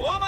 Oh Woman!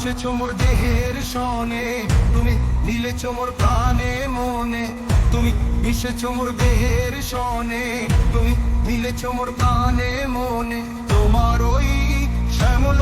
মিশেছ মোর দেহের সনে। তুমি মিলেছ মোর প্রাণে মনে। তুমি মিশেছ মোর দেহের সনে। তুমি মিলেছ মোর প্রাণে মনে। তোমার ওই শ্যামল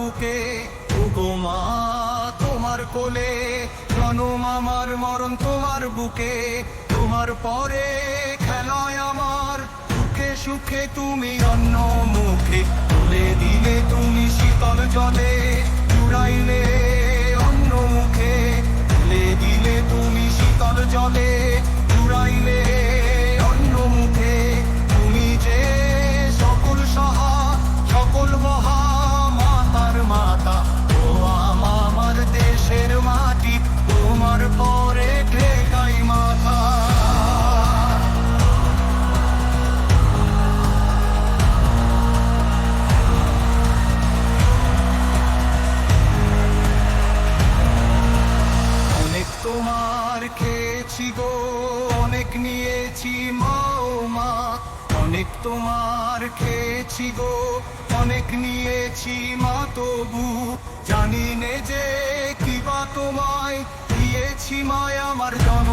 বুকে উপমা তোমার কোলে, জনম আমার মরণ তোমার বুকে, তোমার পরে খেলায় আমার সুখে সুখে তুমি অন্য মুখে, তুলে দিলে তুমি শীতল জলে। নিয়েছি মৌমা, অনেক তোমার খেয়েছি গো। অনেক নিয়েছি মা তবু, জানি নে যে কিবা তোমায় দিয়েছি মায়, আমার গেল